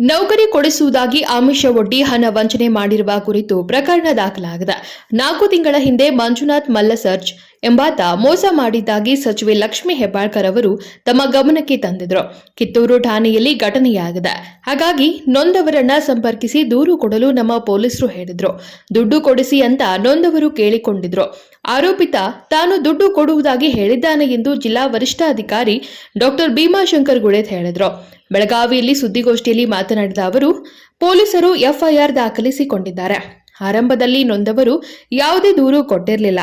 ನೌಕರಿ ಕೊಡಿಸುವುದಾಗಿ ಆಮಿಷ ಒಡ್ಡಿ ಹಣ ವಂಚನೆ ಮಾಡಿರುವ ಕುರಿತು ಪ್ರಕರಣ ದಾಖಲಾಗಿದೆ. ನಾಲ್ಕು ತಿಂಗಳ ಹಿಂದೆ ಮಂಜುನಾಥ್ ಮಲ್ಲಸರ್ಜ್ ಎಂಬಾತ ಮೋಸ ಮಾಡಿದ್ದಾಗಿ ಸಚಿವೆ ಲಕ್ಷ್ಮಿ ಹೆಬ್ಬಾಳ್ಕರ್ ಅವರು ತಮ್ಮ ಗಮನಕ್ಕೆ ತಂದಿದ್ರು. ಕಿತ್ತೂರು ಠಾಣೆಯಲ್ಲಿ ಘಟನೆಯಾಗಿದೆ. ಹಾಗಾಗಿ ನೊಂದವರನ್ನ ಸಂಪರ್ಕಿಸಿ ದೂರು ಕೊಡಲು ನಮ್ಮ ಪೊಲೀಸರು ಹೇಳಿದ್ರು. ದುಡ್ಡು ಕೊಡಿಸಿ ಅಂತ ನೊಂದವರು ಕೇಳಿಕೊಂಡಿದ್ರು. ಆರೋಪಿತ ತಾನು ದುಡ್ಡು ಕೊಡುವುದಾಗಿ ಹೇಳಿದ್ದಾನೆ ಎಂದು ಜಿಲ್ಲಾ ವರಿಷ್ಠಾಧಿಕಾರಿ ಡಾಕ್ಟರ್ ಭೀಮಾಶಂಕರ್ ಗುಳೇತ್ ಹೇಳಿದ್ರು. ಬೆಳಗಾವಿಯಲ್ಲಿ ಸುದ್ದಿಗೋಷ್ಠಿಯಲ್ಲಿ ಮಾತನಾಡಿದ ಅವರು, ಪೊಲೀಸರು ಎಫ್ಐಆರ್ ದಾಖಲಿಸಿಕೊಂಡಿದ್ದಾರೆ. ಆರಂಭದಲ್ಲಿ ನೊಂದವರು ಯಾವುದೇ ದೂರು ಕೊಟ್ಟಿರಲಿಲ್ಲ.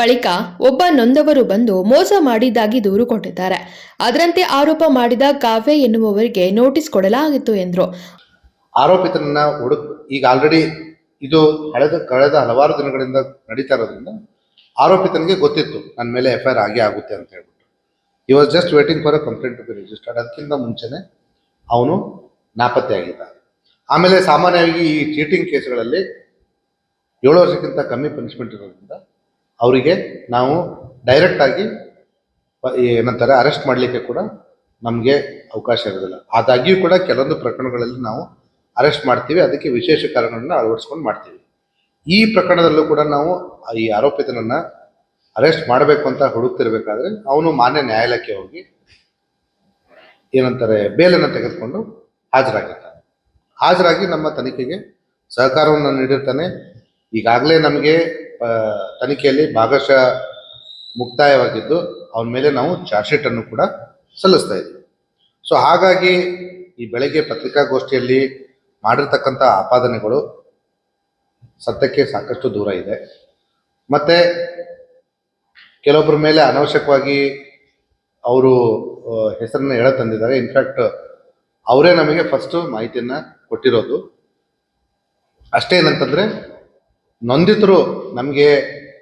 ಬಳಿಕ ಒಬ್ಬ ನೊಂದವರು ಬಂದು ಮೋಸ ಮಾಡಿದ್ದಾಗಿ ದೂರು ಕೊಟ್ಟಿದ್ದಾರೆ. ಅದರಂತೆ ಆರೋಪ ಮಾಡಿದ ಕಾವ್ಯ ಎನ್ನುವವರಿಗೆ ನೋಟಿಸ್ ಕೊಡಲಾಗಿತ್ತು ಎಂದರು. ಆರೋಪಿತನನ್ನ ಹುಡುಕ್ ಈಗ ಆಲ್ರೆಡಿ ಇದು ಕಳೆದ ಕಳೆದ ಹಲವಾರು ದಿನಗಳಿಂದ ನಡೀತಾ ಇರೋದ್ರಿಂದ ಆರೋಪಿತನಿಗೆ ಗೊತ್ತಿತ್ತು, ನನ್ನ ಮೇಲೆ ಎಫ್ ಐ ಆಗೇ ಆಗುತ್ತೆ ಅಂತ ಹೇಳ್ಬಿಟ್ಟು. He was just waiting for a complaint to be registered ಅದಕ್ಕಿಂತ ಮುಂಚೆನೆ ಅವನು ನಾಪತ್ತೆ ಆಗಿದ್ದ ಆಮೇಲೆ ಸಾಮಾನ್ಯವಾಗಿ ಈ ಚೀಟಿಂಗ್ ಕೇಸ್ಗಳಲ್ಲಿ ಏಳು ವರ್ಷಕ್ಕಿಂತ ಕಮ್ಮಿ ಪನಿಷ್ಮೆಂಟ್ ಇರೋದ್ರಿಂದ ಅವರಿಗೆ ನಾವು ಡೈರೆಕ್ಟಾಗಿ ಏನಂತಾರೆ ಅರೆಸ್ಟ್ ಮಾಡಲಿಕ್ಕೆ ಕೂಡ ನಮಗೆ ಅವಕಾಶ ಇರೋದಿಲ್ಲ. ಆದಾಗ್ಯೂ ಕೂಡ ಕೆಲವೊಂದು ಪ್ರಕರಣಗಳಲ್ಲಿ ನಾವು ಅರೆಸ್ಟ್ ಮಾಡ್ತೀವಿ, ಅದಕ್ಕೆ ವಿಶೇಷ ಕಾರಣಗಳನ್ನ ಅಳವಡಿಸ್ಕೊಂಡು ಮಾಡ್ತೀವಿ. ಈ ಪ್ರಕರಣದಲ್ಲೂ ಕೂಡ ನಾವು ಈ ಆರೋಪಿತನನ್ನು ಅರೆಸ್ಟ್ ಮಾಡಬೇಕು ಅಂತ ಹುಡುಕ್ತಿರ್ಬೇಕಾದ್ರೆ ಅವನು ಮಾನ್ಯ ನ್ಯಾಯಾಲಯಕ್ಕೆ ಹೋಗಿ ಏನಂತಾರೆ ಬೇಲನ್ನು ತೆಗೆದುಕೊಂಡು ಹಾಜರಾಗಿರ್ತಾನೆ ಹಾಜರಾಗಿ ನಮ್ಮ ತನಿಖೆಗೆ ಸಹಕಾರವನ್ನು ನೀಡಿರ್ತಾನೆ. ಈಗಾಗಲೇ ನಮಗೆ ತನಿಖೆಯಲ್ಲಿ ಭಾಗಶಃ ಮುಕ್ತಾಯವಾಗಿದ್ದು, ಅವನ ಮೇಲೆ ನಾವು ಚಾರ್ಜ್ ಶೀಟನ್ನು ಕೂಡ ಸಲ್ಲಿಸ್ತಾ ಇದ್ದೀವಿ ಸೊ ಹಾಗಾಗಿ ಈ ಬೆಳಗ್ಗೆ ಪತ್ರಿಕಾಗೋಷ್ಠಿಯಲ್ಲಿ ಮಾಡಿರ್ತಕ್ಕಂಥ ಆಪಾದನೆಗಳು ಸತ್ಯಕ್ಕೆ ಸಾಕಷ್ಟು ದೂರ ಇದೆ. ಮತ್ತು ಕೆಲವೊಬ್ಬರ ಮೇಲೆ ಅನವಶ್ಯಕವಾಗಿ ಅವರು ಹೆಸರನ್ನು ಹೇಳ ತಂದಿದ್ದಾರೆ. ಇನ್ಫ್ಯಾಕ್ಟ್ ಅವರೇ ನಮಗೆ ಫಸ್ಟು ಮಾಹಿತಿಯನ್ನು ಕೊಟ್ಟಿರೋದು. ಅಷ್ಟೇ ಏನಂತಂದ್ರೆ ನೊಂದಿತರು ನಮಗೆ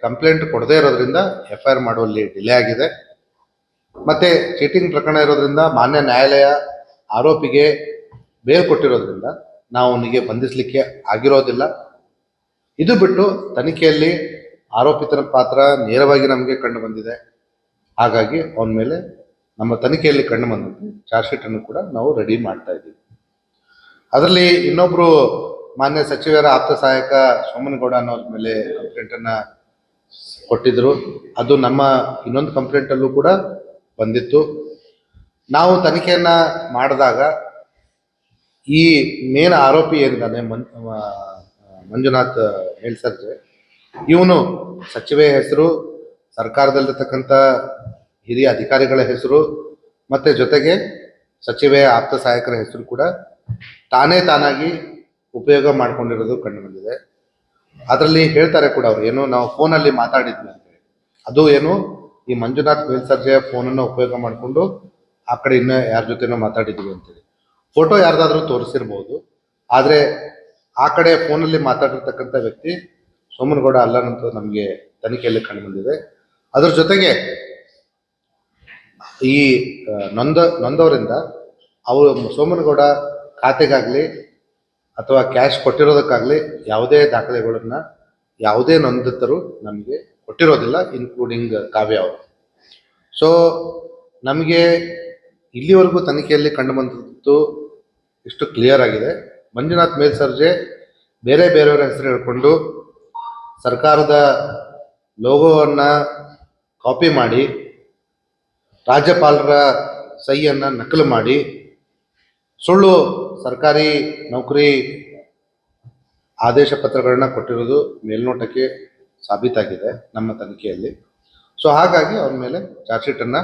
ಕಂಪ್ಲೇಂಟ್ ಕೊಡದೇ ಇರೋದ್ರಿಂದ ಎಫ್ ಐ ಆರ್ ಮಾಡುವಲ್ಲಿ ಡಿಲೇ ಆಗಿದೆ. ಮತ್ತೆ ಚೀಟಿಂಗ್ ಪ್ರಕರಣ ಇರೋದ್ರಿಂದ ಮಾನ್ಯ ನ್ಯಾಯಾಲಯ ಆರೋಪಿಗೆ ಬೇಲ್ ಕೊಟ್ಟಿರೋದ್ರಿಂದ ನಾವು ಅವನಿಗೆ ಬಂಧಿಸಲಿಕ್ಕೆ ಆಗಿರೋದಿಲ್ಲ. ಇದು ಬಿಟ್ಟು ತನಿಖೆಯಲ್ಲಿ ಆರೋಪಿತನ ಪಾತ್ರ ನೇರವಾಗಿ ನಮಗೆ ಕಂಡು ಬಂದಿದೆ. ಹಾಗಾಗಿ ಅವನ ಮೇಲೆ ನಮ್ಮ ತನಿಖೆಯಲ್ಲಿ ಕಂಡು ಬಂದಂತೆ ಚಾರ್ಜ್ ಶೀಟನ್ನು ಕೂಡ ನಾವು ರೆಡಿ ಮಾಡ್ತಾ ಇದ್ದೀವಿ. ಅದರಲ್ಲಿ ಇನ್ನೊಬ್ರು ಮಾನ್ಯ ಸಚಿವರ ಆಪ್ತ ಸಹಾಯಕ ಸೋಮನಗೌಡ ಅನ್ನೋರ ಮೇಲೆ ಕಂಪ್ಲೇಂಟ್ ಅನ್ನ ಕೊಟ್ಟಿದ್ರು. ಅದು ನಮ್ಮ ಇನ್ನೊಂದು ಕಂಪ್ಲೇಂಟ್ ಅಲ್ಲೂ ಕೂಡ ಬಂದಿತ್ತು. ನಾವು ತನಿಖೆಯನ್ನು ಮಾಡಿದಾಗ ಈ ಮೇನ್ ಆರೋಪಿ ಏನಿದ್ದಾನೆ ಮಂಜುನಾಥ್ ಮೇಲ್ಸರ್ಜೆ, ಇವನು ಸಚಿವೆ ಹೆಸರು, ಸರ್ಕಾರದಲ್ಲಿರ್ತಕ್ಕಂಥ ಹಿರಿಯ ಅಧಿಕಾರಿಗಳ ಹೆಸರು, ಮತ್ತೆ ಜೊತೆಗೆ ಸಚಿವೆಯ ಆಪ್ತ ಸಹಾಯಕರ ಹೆಸರು ಕೂಡ ತಾನೇ ತಾನಾಗಿ ಉಪಯೋಗ ಮಾಡ್ಕೊಂಡಿರೋದು ಕಂಡು ಬಂದಿದೆ ಅದರಲ್ಲಿ ಹೇಳ್ತಾರೆ ಕೂಡ ಅವ್ರು, ಏನು, ನಾವು ಫೋನಲ್ಲಿ ಮಾತಾಡಿದ್ವಿ ಅಂತೇಳಿ ಅದು ಏನು, ಈ ಮಂಜುನಾಥ್ ಮೇಲ್ಸರ್ಜೆಯ ಫೋನನ್ನು ಉಪಯೋಗ ಮಾಡಿಕೊಂಡು ಆ ಕಡೆ ಇನ್ನೂ ಯಾರ ಜೊತೆನೋ ಮಾತಾಡಿದ್ವಿ ಅಂತೇಳಿ ಫೋಟೋ ಯಾರ್ದಾದ್ರೂ ತೋರಿಸಿರ್ಬೋದು. ಆದರೆ ಆ ಕಡೆ ಫೋನಲ್ಲಿ ಮಾತಾಡಿರ್ತಕ್ಕಂಥ ವ್ಯಕ್ತಿ ಸೋಮನಗೌಡ ಅಲ್ಲನಂತ ನಮಗೆ ತನಿಖೆಯಲ್ಲಿ ಕಂಡು ಬಂದಿದೆ ಅದ್ರ ಜೊತೆಗೆ ಈ ನೊಂದ, ನೊಂದವರಿಂದ ಅವರು ಸೋಮನಗೌಡ ಖಾತೆಗಾಗ್ಲಿ ಅಥವಾ ಕ್ಯಾಶ್ ಕೊಟ್ಟಿರೋದಕ್ಕಾಗಲಿ ಯಾವುದೇ ದಾಖಲೆಗಳನ್ನ ಯಾವುದೇ ನೊಂದಿತರು ನಮಗೆ ಕೊಟ್ಟಿರೋದಿಲ್ಲ ಇನ್ಕ್ಲೂಡಿಂಗ್ ಕಾವ್ಯ ಅವರು. ಸೊ ನಮಗೆ ಇಲ್ಲಿವರೆಗೂ ತನಿಖೆಯಲ್ಲಿ ಕಂಡು ಬಂದದ್ದು ಇಷ್ಟು ಕ್ಲಿಯರ್ ಆಗಿದೆ. ಮಂಜುನಾಥ್ ಮೇಲ್ಸರ್ಜೆ ಬೇರೆ ಬೇರೆಯವರ ಹೆಸರು ಹೇಳ್ಕೊಂಡು ಸರ್ಕಾರದ ಲೋಗೋವನ್ನು ಕಾಪಿ ಮಾಡಿ, ರಾಜ್ಯಪಾಲರ ಸಹಿಯನ್ನು ನಕಲು ಮಾಡಿ ಸುಳ್ಳು, ಸರ್ಕಾರಿ ನೌಕರಿ ಆದೇಶ ಪತ್ರಗಳನ್ನ ಕೊಟ್ಟಿರೋದು ಮೇಲ್ನೋಟಕ್ಕೆ ಸಾಬೀತಾಗಿದೆ ನಮ್ಮ ತನಿಖೆಯಲ್ಲಿ. ಸೊ ಹಾಗಾಗಿ ಅವ್ರ ಮೇಲೆ ಚಾರ್ಜ್ ಶೀಟ್ ಅನ್ನ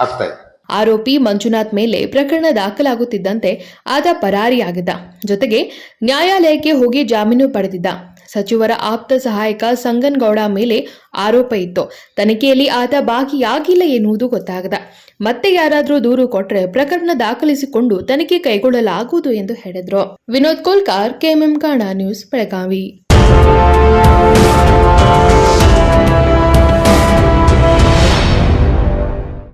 ಹಾಕ್ತಾ ಇದೆ ಆರೋಪಿ ಮಂಜುನಾಥ್ ಮೇಲೆ ಪ್ರಕರಣ ದಾಖಲಾಗುತ್ತಿದ್ದಂತೆ ಆತ ಪರಾರಿಯಾಗಿದ್ದ. ಜೊತೆಗೆ ನ್ಯಾಯಾಲಯಕ್ಕೆ ಹೋಗಿ ಜಾಮೀನು ಪಡೆದಿದ್ದ. ಸಚಿವರ ಆಪ್ತ ಸಹಾಯಕ ಸಂಗನ್ಗೌಡ ಮೇಲೆ ಆರೋಪ ಇತ್ತು. ತನಿಖೆಯಲ್ಲಿ ಆತ ಭಾಗಿಯಾಗಿಲ್ಲ ಎನ್ನುವುದು ಗೊತ್ತಾಗದ. ಮತ್ತೆ ಯಾರಾದರೂ ದೂರು ಕೊಟ್ಟರೆ ಪ್ರಕರಣ ದಾಖಲಿಸಿಕೊಂಡು ತನಿಖೆ ಕೈಗೊಳ್ಳಲಾಗುವುದು ಎಂದು ಹೇಳಿದ್ರು. ವಿನೋದ್ ಕೋಲ್ಕಾರ್, ಕೆಎಂಎಂ ಕಾಣ ನ್ಯೂಸ್, ಬೆಳಗಾವಿ.